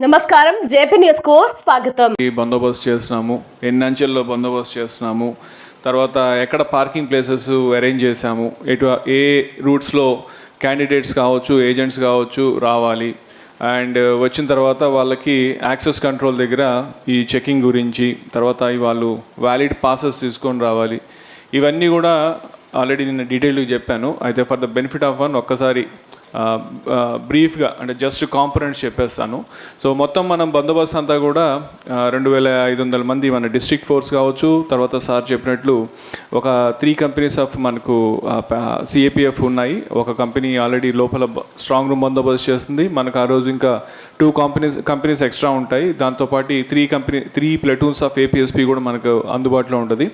నమస్కారం జేపీ న్యూస్కు స్వాగతం. ఈ బందోబస్తు చేస్తున్నాము. ఎన్ని అంచెల్లో బందోబస్తు చేస్తున్నాము. తర్వాత ఎక్కడ పార్కింగ్ ప్లేసెస్ అరేంజ్ చేశాము. ఎటు ఏ రూట్స్లో క్యాండిడేట్స్ కావచ్చు ఏజెంట్స్ కావచ్చు రావాలి. అండ్ వచ్చిన తర్వాత వాళ్ళకి యాక్సెస్ కంట్రోల్ దగ్గర ఈ చెకింగ్ గురించి తర్వాత వాళ్ళు వ్యాలిడ్ పాసెస్ తీసుకొని రావాలి. ఇవన్నీ కూడా ఆల్రెడీ నేను డీటెయిల్గా చెప్పాను. అయితే for the benefit of one ఒక్కసారి బ్రీఫ్గా అంటే జస్ట్ కాంపనెంట్స్ చెప్పేస్తాను. సో మొత్తం మనం బందోబస్తు అంతా కూడా రెండు వేల ఐదు వందల మంది మన డిస్ట్రిక్ట్ ఫోర్స్ కావచ్చు తర్వాత సార్ చెప్పినట్లు ఒక త్రీ కంపెనీస్ ఆఫ్ మనకు సిఏపిఎఫ్ ఉన్నాయి. ఒక కంపెనీ ఆల్రెడీ లోపల స్ట్రాంగ్ రూమ్ బందోబస్తు చేస్తుంది. మనకు ఆ రోజు ఇంకా టూ కంపెనీస్ కంపెనీస్ ఎక్స్ట్రా ఉంటాయి. దాంతోపాటు three company three platoons of APSP కూడా మనకు అందుబాటులో ఉంటుంది.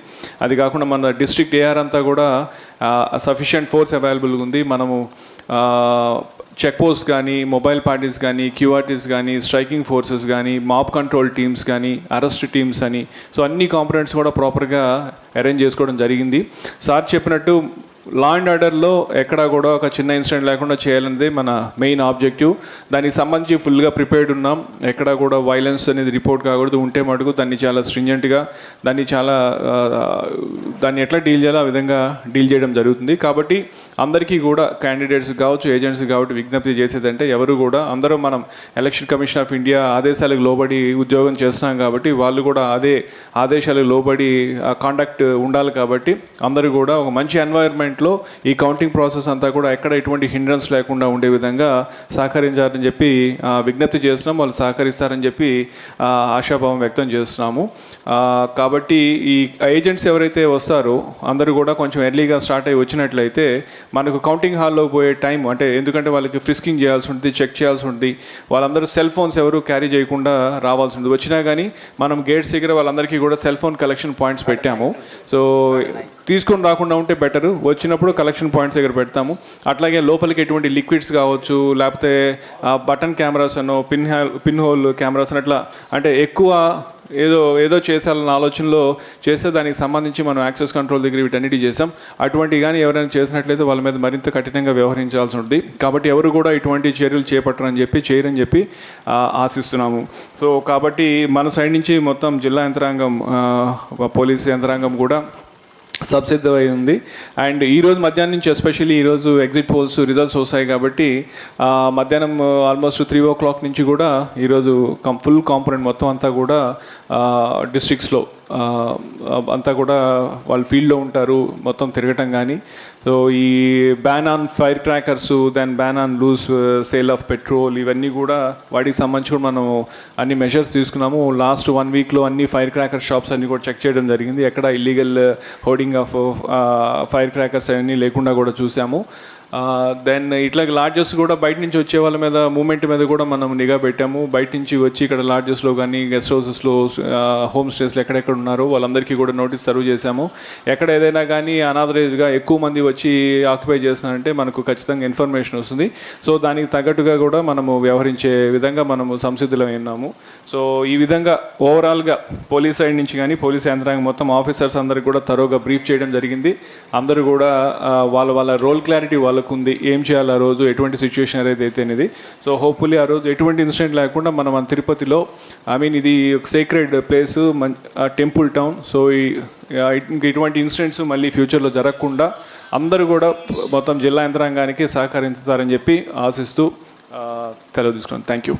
అది కాకుండా మన డిస్ట్రిక్ట్ ఏఆర్ అంతా కూడా సఫిషియంట్ ఫోర్స్ అవైలబుల్గా ఉంది. మనము చెక్ పోస్ట్ కానీ మొబైల్ పార్టీస్ కానీ క్యూఆర్టీస్ కానీ స్ట్రైకింగ్ ఫోర్సెస్ కానీ మాప్ కంట్రోల్ టీమ్స్ కానీ అరెస్ట్ టీమ్స్ అని. సో అన్ని కాంపనెంట్స్ కూడా ప్రాపర్గా అరేంజ్ చేసుకోవడం జరిగింది. సార్ చెప్పినట్టు లా అండ్ ఆర్డర్లో ఎక్కడా కూడా ఒక చిన్న ఇన్సిడెంట్ లేకుండా చేయాలనేది మన మెయిన్ ఆబ్జెక్టివ్ దానికి సంబంధించి ఫుల్గా ప్రిపేర్డ్ ఉన్నాం. ఎక్కడా కూడా వైలెన్స్ అనేది రిపోర్ట్ కాకూడదు. ఉంటే మటుకు దాన్ని చాలా స్ట్రింజెంట్గా దాన్ని చాలా దాన్ని ఎట్లా డీల్ చేయాలో ఆ విధంగా డీల్ చేయడం జరుగుతుంది. కాబట్టి అందరికీ కూడా క్యాండిడేట్స్ కావచ్చు ఏజెంట్స్ కాబట్టి విజ్ఞప్తి చేసేదంటే ఎవరు కూడా అందరూ మనం ఎలక్షన్ కమిషన్ ఆఫ్ ఇండియా ఆదేశాలకు లోబడి ఉద్యోగం చేస్తున్నాం కాబట్టి వాళ్ళు కూడా అదే ఆదేశాలకు లోబడి కాండక్ట్ ఉండాలి కాబట్టి అందరూ కూడా ఒక మంచి ఎన్వైర్న్మెంట్లో ఈ కౌంటింగ్ ప్రాసెస్ అంతా కూడా ఎక్కడ ఎటువంటి హిండ్రన్స్ లేకుండా ఉండే విధంగా సహకరించాలని చెప్పి విజ్ఞప్తి చేస్తున్నాం. వాళ్ళు సహకరిస్తారని చెప్పి ఆశాభావం వ్యక్తం చేస్తున్నాము. కాబట్టి ఈ ఏజెంట్స్ ఎవరైతే వస్తారో అందరూ కూడా కొంచెం ఎర్లీగా స్టార్ట్ అయ్యి వచ్చినట్లయితే మనకు కౌంటింగ్ హాల్లో పోయే టైం అంటే ఎందుకంటే వాళ్ళకి ఫ్రిస్కింగ్ చేయాల్సి ఉంటుంది చెక్ చేయాల్సి ఉంటుంది. వాళ్ళందరూ సెల్ ఫోన్స్ ఎవరు క్యారీ చేయకుండా రావాల్సి ఉంటుంది. వచ్చినా కానీ మనం గేట్స్ దగ్గర వాళ్ళందరికీ కూడా సెల్ ఫోన్ కలెక్షన్ పాయింట్స్ పెట్టాము. సో తీసుకొని రాకుండా ఉంటే బెటర్ వచ్చినప్పుడు కలెక్షన్ పాయింట్స్ దగ్గర పెడతాము. అట్లాగే లోపలికి ఎటువంటి లిక్విడ్స్ కావచ్చు లేకపోతే బటన్ కెమెరాస్ అనో పిన్ పిన్ హోల్ కెమెరాస్ అని అట్లా. అంటే ఎక్కువ ఏదో ఏదో చేసాలన్న ఆలోచనలో చేస్తే దానికి సంబంధించి మనం యాక్సెస్ కంట్రోల్ దగ్గర వీటన్నిటి చేసాం అటువంటి కానీ ఎవరైనా చేసినట్లయితే వాళ్ళ మీద మరింత కఠినంగా వ్యవహరించాల్సి ఉంటుంది. కాబట్టి ఎవరు కూడా ఇటువంటి చర్యలు చేపట్టరని చెప్పి చేయరని చెప్పి ఆశిస్తున్నాము. సో కాబట్టి మన సైడ్ నుంచి మొత్తం జిల్లా యంత్రాంగం పోలీస్ యంత్రాంగం కూడా సబ్సిద్ధమై ఉంది అండ్ ఈరోజు మధ్యాహ్నం నుంచి ఎస్పెషల్లీ ఈరోజు ఎగ్జిట్ పోల్స్ రిజల్ట్స్ వస్తాయి కాబట్టి మధ్యాహ్నం ఆల్మోస్ట్ త్రీ ఓ క్లాక్ నుంచి కూడా ఈరోజు కం ఫుల్ కాంపోనెంట్ మొత్తం అంతా కూడా డిస్ట్రిక్ట్స్లో అంతా కూడా వాళ్ళు ఫీల్డ్లో ఉంటారు మొత్తం తిరగటం కానీ. సో ఈ ban on fire crackers then ban on loose sale of petrol ఇవన్నీ కూడా వాటికి సంబంధించి కూడా మనం అన్ని మెషర్స్ తీసుకున్నాము. లాస్ట్ వన్ వీక్లో అన్ని ఫైర్ క్రాకర్ షాప్స్ అన్ని కూడా చెక్ చేయడం జరిగింది. ఎక్కడ illegal hoarding of fire crackers అవన్నీ లేకుండా కూడా చూసాము. దెన్ ఇట్లా లాడ్జెస్ కూడా బయట నుంచి వచ్చే వాళ్ళ మీద మూమెంట్ మీద కూడా మనం నిఘా పెట్టాము. బయట నుంచి వచ్చి ఇక్కడ లాడ్జెస్లో కానీ గెస్ట్ హౌసెస్లో హోమ్ స్టేస్లో ఎక్కడెక్కడ ఉన్నారో వాళ్ళందరికీ కూడా నోటీస్ సర్వ్ చేశాము. ఎక్కడ ఏదైనా కానీ అనాథరైజ్గా ఎక్కువ మంది వచ్చి ఆక్యుపై చేస్తున్నారంటే మనకు ఖచ్చితంగా ఇన్ఫర్మేషన్ వస్తుంది. సో దానికి తగ్గట్టుగా కూడా మనము వ్యవహరించే విధంగా మనము సంసిద్ధులమై ఉన్నాము. సో ఈ విధంగా ఓవరాల్గా పోలీస్ సైడ్ నుంచి కానీ పోలీస్ యంత్రాంగం మొత్తం ఆఫీసర్స్ అందరికి కూడా తరోగా బ్రీఫ్ చేయడం జరిగింది. అందరూ కూడా వాళ్ళ వాళ్ళ రోల్ క్లారిటీ వాళ్ళకు ఉంది ఏం చేయాలి ఆ రోజు ఎటువంటి సిచ్యువేషన్ అనేది అయితే అనేది. సో హోప్ఫుల్లీ ఆ రోజు ఎటువంటి ఇన్సిడెంట్ లేకుండా మనం మన తిరుపతిలో ఐ మీన్ ఇది ఒక sacred place temple town so ఈ ఇటువంటి ఇన్సిడెంట్స్ మళ్ళీ ఫ్యూచర్లో జరగకుండా అందరూ కూడా మొత్తం జిల్లా యంత్రాంగానికి సహకరించుతారని చెప్పి ఆశిస్తూ సెలవు తీసుకున్నాను థ్యాంక్ యూ